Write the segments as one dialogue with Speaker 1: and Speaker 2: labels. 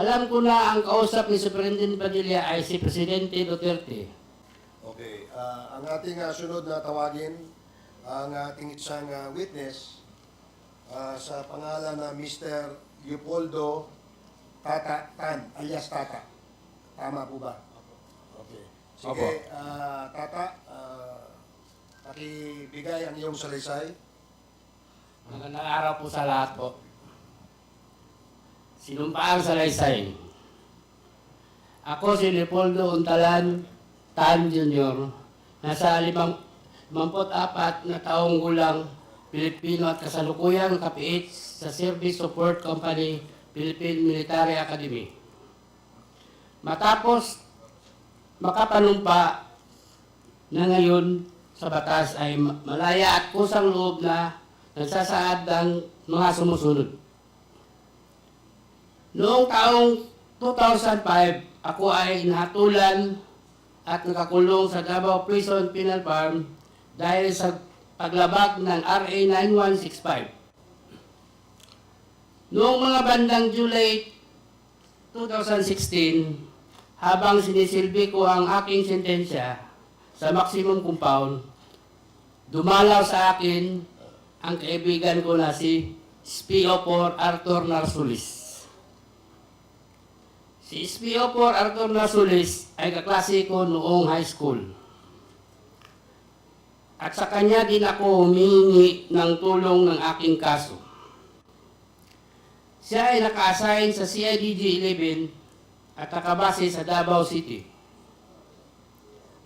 Speaker 1: Alam ko na ang kausap ni Superintendent Padilla ay si Presidente Duterte.
Speaker 2: Okay, ah, ang ating ah, sunod na tawagin, ang ating isang ah, witness ah, sa pangalan na Mr. Leopoldo Tata Tan, alias Tata. Tama po ba? Okay. Sige, ah, Tata, uh, pakibigay ang iyong salaysay.
Speaker 1: Magandang araw po sa lahat po. Sinumpaang salaysay. Ako si Leopoldo Untalan Tan Jr. Nasa limang, 54 na taong gulang Pilipino at kasalukuyang kapiit sa Service Support Company Philippine Military Academy. Matapos makapanumpa na ngayon sa batas ay ma- malaya at kusang loob na nagsasaad ng mga sumusunod. Noong taong 2005, ako ay nahatulan at nakakulong sa Davao Prison Penal Farm dahil sa paglabag ng RA 9165. Noong mga bandang July 2016, habang sinisilbi ko ang aking sentensya sa maximum compound, dumalaw sa akin ang kaibigan ko na si SPO4 Arthur Narsulis. Si SPO4 Arthur Narsulis ay kaklase ko noong high school. At sa kanya din ako humingi ng tulong ng aking kaso. Siya ay naka-assign sa CIDG 11 at nakabase sa Davao City.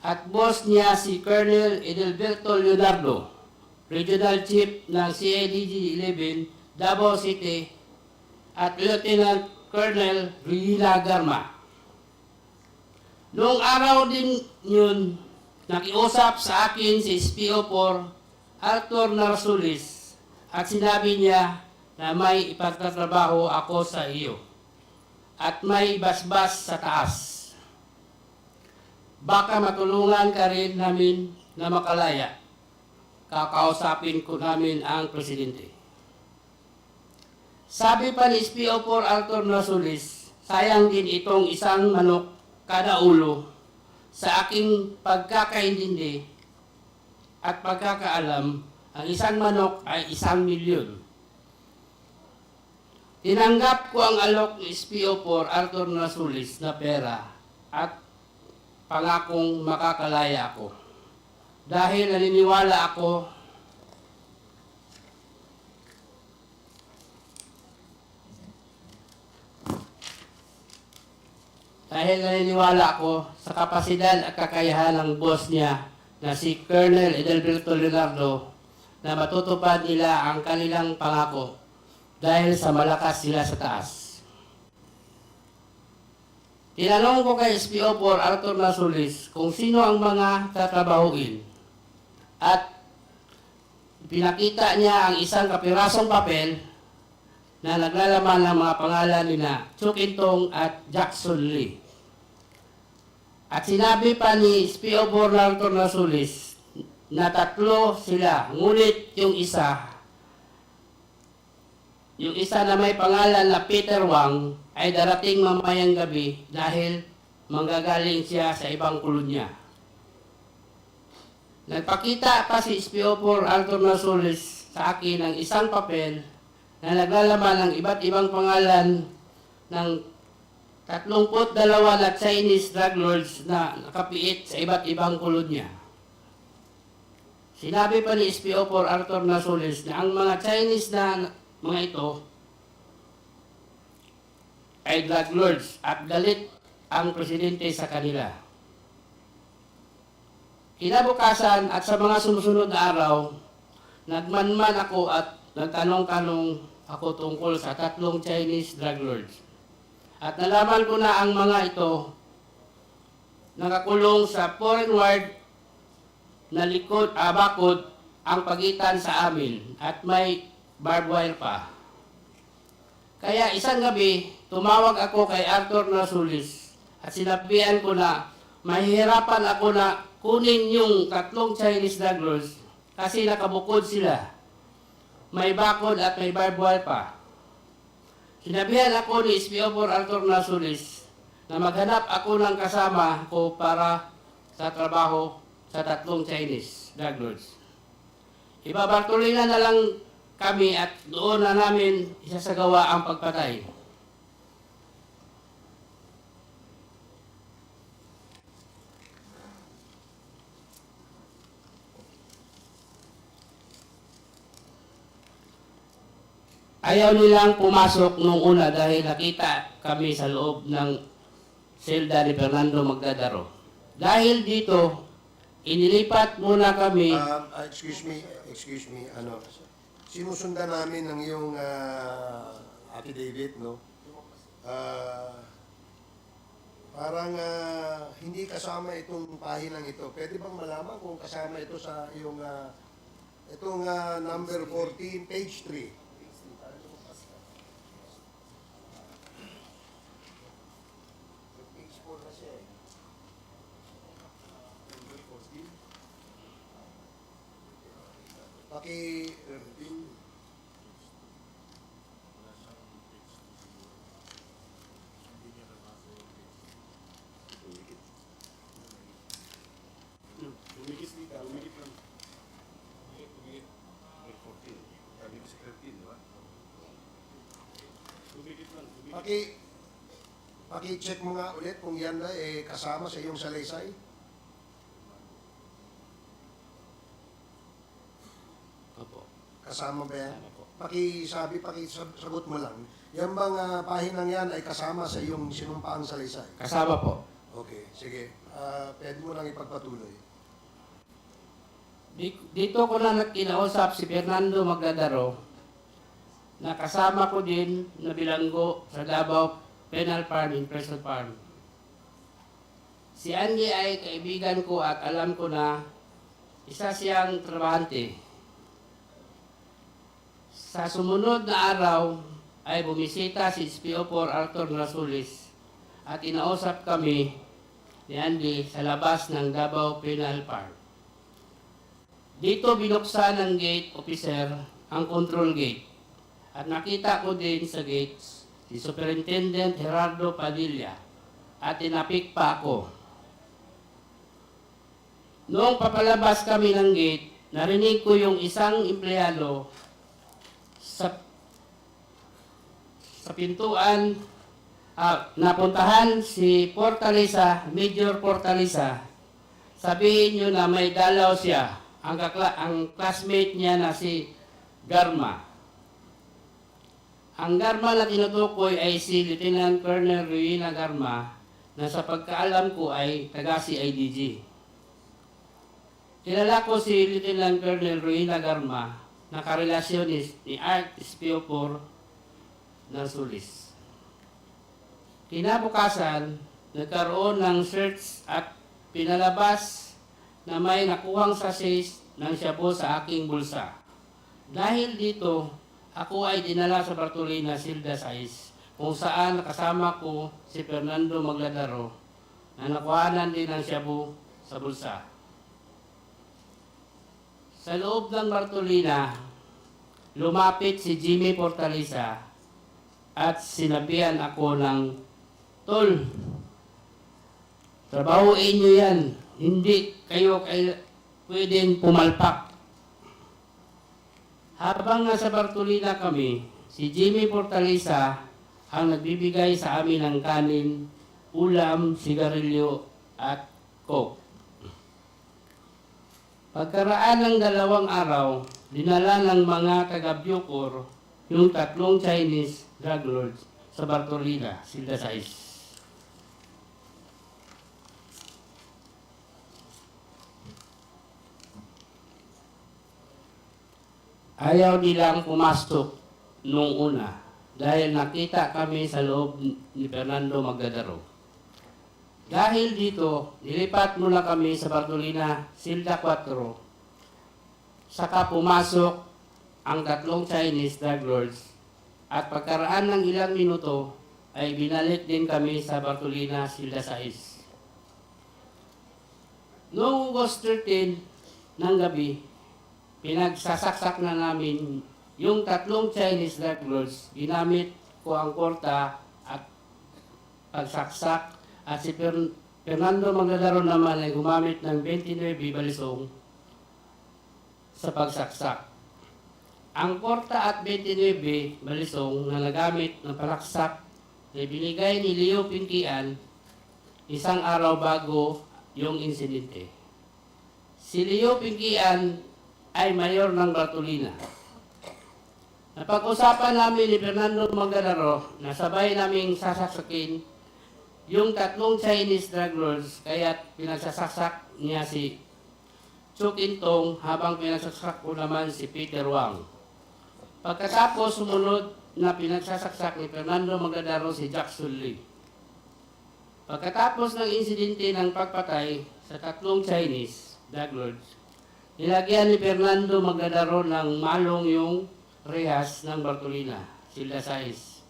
Speaker 1: At boss niya si Colonel Edelberto Leonardo, Regional Chief ng CIDG 11 Davao City at Lieutenant Colonel Rila Garma. Noong araw din yun, nakiusap sa akin si SPO4 Arthur Narsulis at sinabi niya na may ipagtatrabaho ako sa iyo at may basbas sa taas. Baka matulungan ka rin namin na makalaya. Kakausapin ko namin ang presidente. Sabi pa ni SPO4 Arthur Nasulis, sayang din itong isang manok kada ulo sa aking pagkakaintindi at pagkakaalam, ang isang manok ay isang milyon. Tinanggap ko ang alok ni SPO4 Arthur Nasulis na pera at pangakong makakalaya ako. Dahil naniniwala ako dahil naniniwala ako sa kapasidad at kakayahan ng boss niya na si Colonel Edelberto Leonardo na matutupad nila ang kanilang pangako dahil sa malakas sila sa taas. Tinanong ko kay SPO4 Arthur Nasulis kung sino ang mga tatrabahuin at pinakita niya ang isang kapirasong papel na naglalaman ng mga pangalan ni na Chukintong at Jackson Lee. At sinabi pa ni SPO4 Arthur Nasulis na tatlo sila, ngunit yung isa yung isa na may pangalan na Peter Wang ay darating mamayang gabi dahil manggagaling siya sa ibang kolonya. Nagpakita pa si SPO4 Arthur Nasulis sa akin ng isang papel na naglalaman ng iba't ibang pangalan ng 32 na Chinese drug lords na nakapiit sa iba't ibang kolonya. Sinabi pa ni SPO4 Arthur Nasulis na ang mga Chinese na mga ito ay drug lords at galit ang presidente sa kanila. Kinabukasan at sa mga sumusunod na araw, nagmanman ako at nagtanong-tanong ako tungkol sa tatlong Chinese drug lords. At nalaman ko na ang mga ito nakakulong sa foreign ward na likod, ah, bakod ang pagitan sa amin at may barbed wire pa. Kaya isang gabi, tumawag ako kay Arthur Nasulis at sinabihan ko na mahihirapan ako na kunin yung tatlong Chinese lords kasi nakabukod sila. May bakod at may barbed wire pa. Sinabihan ako ni SPO4 Arthur Nasulis na maghanap ako ng kasama ko para sa trabaho sa tatlong Chinese drug lords. Ibabartolina na lang kami at doon na namin isasagawa ang pagpatay. Ayaw nilang pumasok nung una dahil nakita kami sa loob ng selda ni Fernando Magdadaro. Dahil dito, inilipat muna kami
Speaker 2: Um, ah, excuse me, excuse me, ano, sinusundan namin ng iyong ah, affidavit, no? Ah, parang ah, hindi kasama itong pahinang ito. Pwede bang malaman kung kasama ito sa iyong ah, itong ah, number 14, page 3? Paki Paki Paki-check mo nga ulit kung yan na eh, kasama sa iyong salaysay.
Speaker 1: Opo.
Speaker 2: Kasama ba yan?
Speaker 1: Kasama po.
Speaker 2: Pakisabi, pakisagot mo lang. Yan bang ah, pahinang yan ay kasama sa iyong sinumpaang salaysay?
Speaker 1: Kasama po.
Speaker 2: Okay, sige. Ah, pwede mo lang ipagpatuloy.
Speaker 1: Di- Dito ko na kinausap si Fernando Magdadaro na kasama ko din na bilanggo sa Davao Penal Farm in Presel Farm. Si Andy ay kaibigan ko at alam ko na isa siyang trabahante. Sa sumunod na araw ay bumisita si SPO4 Arthur Nasulis at inausap kami ni Andy sa labas ng Davao Penal Farm. Dito binuksan ng gate officer ang control gate. At nakita ko din sa gates si Superintendent Gerardo Padilla at tinapik pa ako. Noong papalabas kami ng gate, narinig ko yung isang empleyado sa sa pintuan ah, napuntahan si Fortaleza, Major Fortaleza. Sabihin nyo na may dalaw siya, ang, kakla- ang classmate niya na si Garma. Ang Garma na tinutukoy ay si Lieutenant Colonel Ruina Garma na sa pagkaalam ko ay taga CIDG. Kilala ko si Lieutenant Colonel Ruina Garma na karelasyon ni, ni Art Espio4 ng Sulis. Kinabukasan, nagkaroon ng search at pinalabas na may nakuhang sachets ng shabu sa aking bulsa. Dahil dito, ako ay dinala sa Bartolina Silda Sais kung saan nakasama ko si Fernando Magladaro na nakuhanan din ng shabu sa bulsa. Sa loob ng Bartolina, lumapit si Jimmy Fortaleza at sinabihan ako ng Tol, trabahoin nyo yan. Hindi kayo kay, pwedeng pumalpak. Habang nasa Bartolina kami, si Jimmy Fortaleza ang nagbibigay sa amin ng kanin, ulam, sigarilyo at coke. Pagkaraan ng dalawang araw, dinala ng mga taga-Bucor yung tatlong Chinese drug lords sa Bartolina, Silda Sais. Ayaw nilang pumasok nung una dahil nakita kami sa loob ni Fernando Magdadaro. Dahil dito, nilipat muna kami sa Bartolina, Silda 4. Saka pumasok ang tatlong Chinese drug lords. At pagkaraan ng ilang minuto ay binalik din kami sa Bartolina, Silda 6. Noong August 13 ng gabi, pinagsasaksak na namin yung tatlong Chinese drug lords. Ginamit ko ang korta at pagsaksak. At si Fer- Fernando Magdalaro naman ay gumamit ng 29 balisong sa pagsaksak. Ang korta at 29 balisong na nagamit ng palaksak ay binigay ni Leo Pinkian isang araw bago yung insidente. Si Leo Pinkian ay mayor ng Bartolina. Napag-usapan namin ni Fernando Magdalaro na sabay naming sasaksakin yung tatlong Chinese drug lords kaya pinagsasaksak niya si Chuk Intong habang pinagsasaksak ko naman si Peter Wang. Pagkatapos sumunod na pinagsasaksak ni Fernando Magdalaro si Jackson Lee. Pagkatapos ng insidente ng pagpatay sa tatlong Chinese drug lords, nilagyan ni Fernando Magdalaro ng malong yung rehas ng Bartolina, Silda Sais,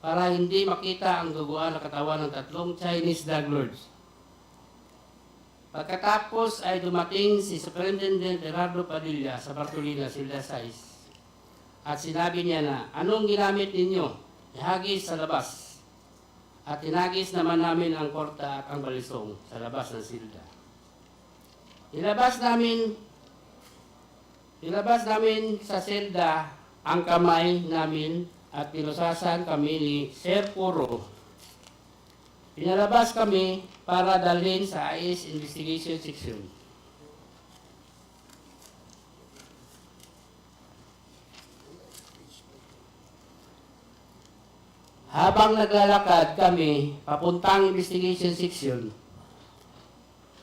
Speaker 1: para hindi makita ang duguan na katawan ng tatlong Chinese drug lords. Pagkatapos ay dumating si Superintendent Gerardo Padilla sa Bartolina, Silda Sais, at sinabi niya na, anong ginamit ninyo? Ihagis sa labas. At tinagis naman namin ang korta at ang balisong sa labas ng silda. Ilabas namin Ilabas namin sa selda ang kamay namin at pinusasan kami ni Sir Puro. Pinalabas kami para dalhin sa IS Investigation Section. Habang naglalakad kami papuntang investigation section,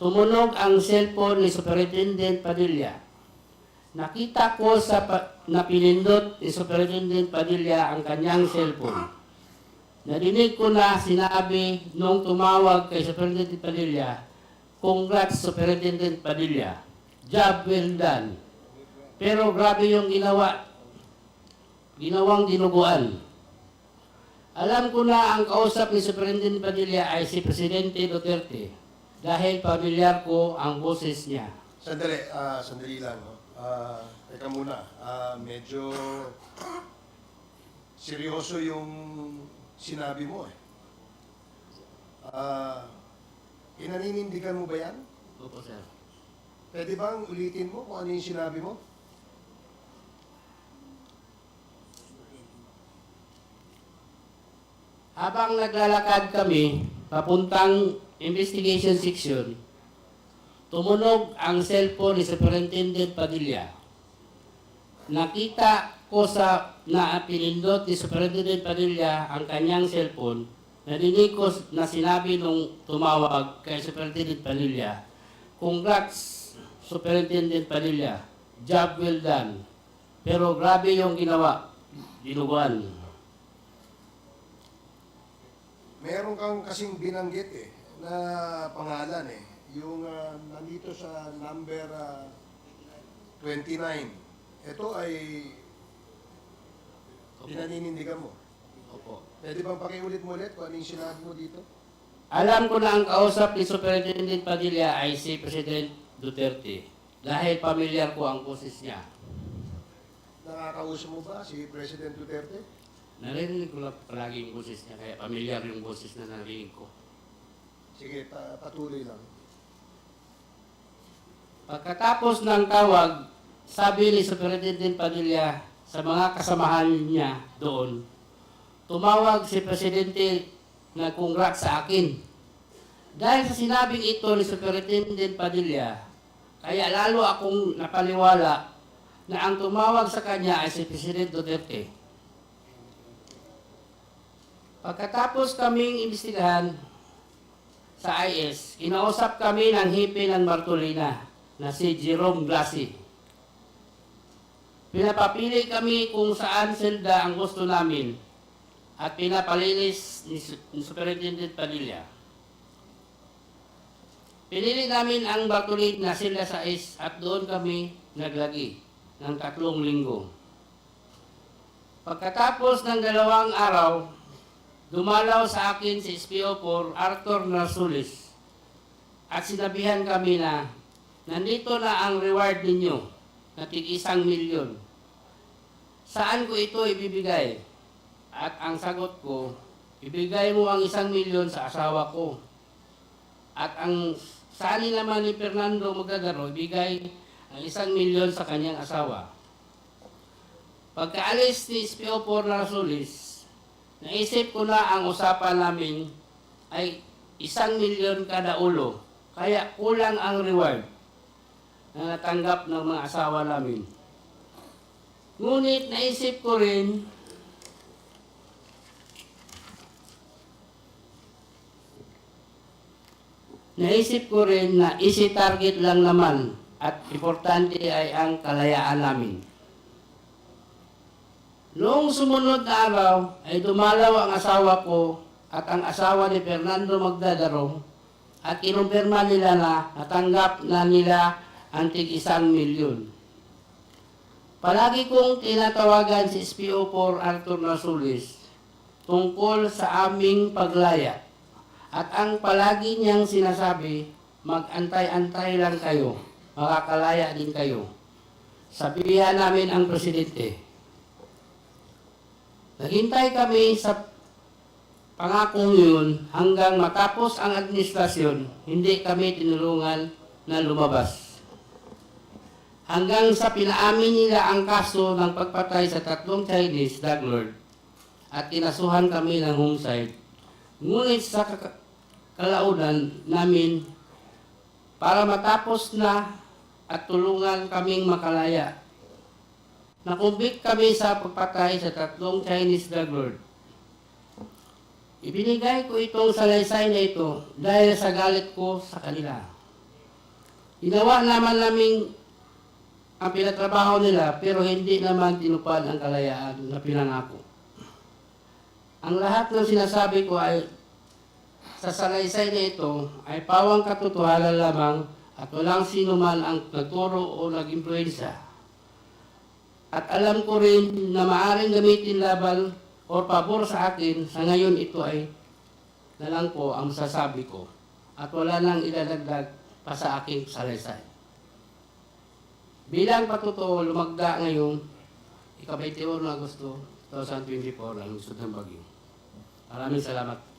Speaker 1: tumunog ang cellphone ni Superintendent Padilla. Nakita ko sa pa- na pinindot ni Superintendent Padilla ang kanyang cellphone. Narinig ko na sinabi nung tumawag kay Superintendent Padilla, Congrats Superintendent Padilla. Job well done. Pero grabe yung ginawa. Ginawang dinuguan. Alam ko na ang kausap ni Superintendent Padilla ay si Presidente Duterte dahil pamilyar ko ang boses niya.
Speaker 2: Sandali, ah, sandali lang. No? Ah, teka muna, Ah, medyo seryoso yung sinabi mo eh. Ah, inaninindigan mo ba yan?
Speaker 1: Opo, sir.
Speaker 2: Pwede bang ulitin mo kung ano yung sinabi mo?
Speaker 1: Habang naglalakad kami papuntang investigation section, tumunog ang cellphone ni Superintendent Padilla. Nakita sa na pinindot ni Superintendent Padilla ang kanyang cellphone. Narinig ko na sinabi nung tumawag kay Superintendent Padilla, Congrats, Superintendent Padilla. Job well done. Pero grabe yung ginawa. Dinuguan.
Speaker 2: Meron kang kasing binanggit eh, na pangalan eh. Yung ah, nandito sa number ah, 29. Ito ay pinaninindigan mo.
Speaker 1: Opo.
Speaker 2: Pwede bang pakiulit mo ulit kung ano yung sinabi mo dito?
Speaker 1: Alam ko na ang kausap ni Superintendent Padilla ay si President Duterte dahil pamilyar ko ang boses niya.
Speaker 2: Nakakausap mo ba si President Duterte?
Speaker 1: Narinig ko lang palagi yung boses niya kaya pamilyar yung boses na narinig ko.
Speaker 2: Sige, pa- patuloy lang.
Speaker 1: Pagkatapos ng tawag, sabi ni Superintendent Padilla sa mga kasamahan niya doon, tumawag si Presidente na congrats sa akin. Dahil sa sinabing ito ni Superintendent Padilla, kaya lalo akong napaniwala na ang tumawag sa kanya ay si President Duterte. Pagkatapos kaming imbestigahan sa IS, kinausap kami ng hipi ng Bartolina na si Jerome Blasi. Pinapapili kami kung saan selda ang gusto namin at pinapalinis ni, Su- ni Superintendent Padilla. Pinili namin ang Bartolina na sila sa is at doon kami naglagi ng tatlong linggo. Pagkatapos ng dalawang araw, dumalaw sa akin si SPO4 Arthur Narsulis at sinabihan kami na nandito na ang reward ninyo na tig isang milyon. Saan ko ito ibibigay? At ang sagot ko, ibigay mo ang isang milyon sa asawa ko. At ang sali naman ni Fernando Magdadaro, ibigay ang isang milyon sa kanyang asawa. Pagkaalis ni SPO4 na Rasulis, naisip ko na ang usapan namin ay isang milyon kada ulo. Kaya kulang ang reward na natanggap ng mga asawa namin. Ngunit naisip ko rin Naisip ko rin na easy target lang naman at importante ay ang kalayaan namin. Noong sumunod na araw ay dumalaw ang asawa ko at ang asawa ni Fernando Magdadarong at kinumpirma nila na natanggap na nila ang tig isang milyon. Palagi kong tinatawagan si SPO4 Arthur Nasulis tungkol sa aming paglaya. At ang palagi niyang sinasabi, mag-antay-antay lang kayo, makakalaya din kayo. Sabihan namin ang presidente. Naghintay kami sa pangakong yun hanggang matapos ang administrasyon, hindi kami tinulungan na lumabas. Hanggang sa pinaamin nila ang kaso ng pagpatay sa tatlong Chinese drug lord at kinasuhan kami ng homicide. Ngunit sa kalaunan namin para matapos na at tulungan kaming makalaya. Nakumbik kami sa pagpatay sa tatlong Chinese drug lord. Ibinigay ko itong salaysay na ito dahil sa galit ko sa kanila. Ginawa naman naming ang pinatrabaho nila pero hindi naman tinupad ang kalayaan na pinangako. Ang lahat ng sinasabi ko ay sa salaysay na ito ay pawang katotohanan lamang at walang sino man ang nagturo o nag-impluensya. At alam ko rin na maaring gamitin laban o pabor sa akin, sa ngayon ito ay na lang po ang masasabi ko at wala nang idadagdag pa sa aking salaysay. Bilang patuto, lumagda ngayon, ika-21 ng Agosto 2024 ang Lungsod ng Bagyo. Maraming salamat.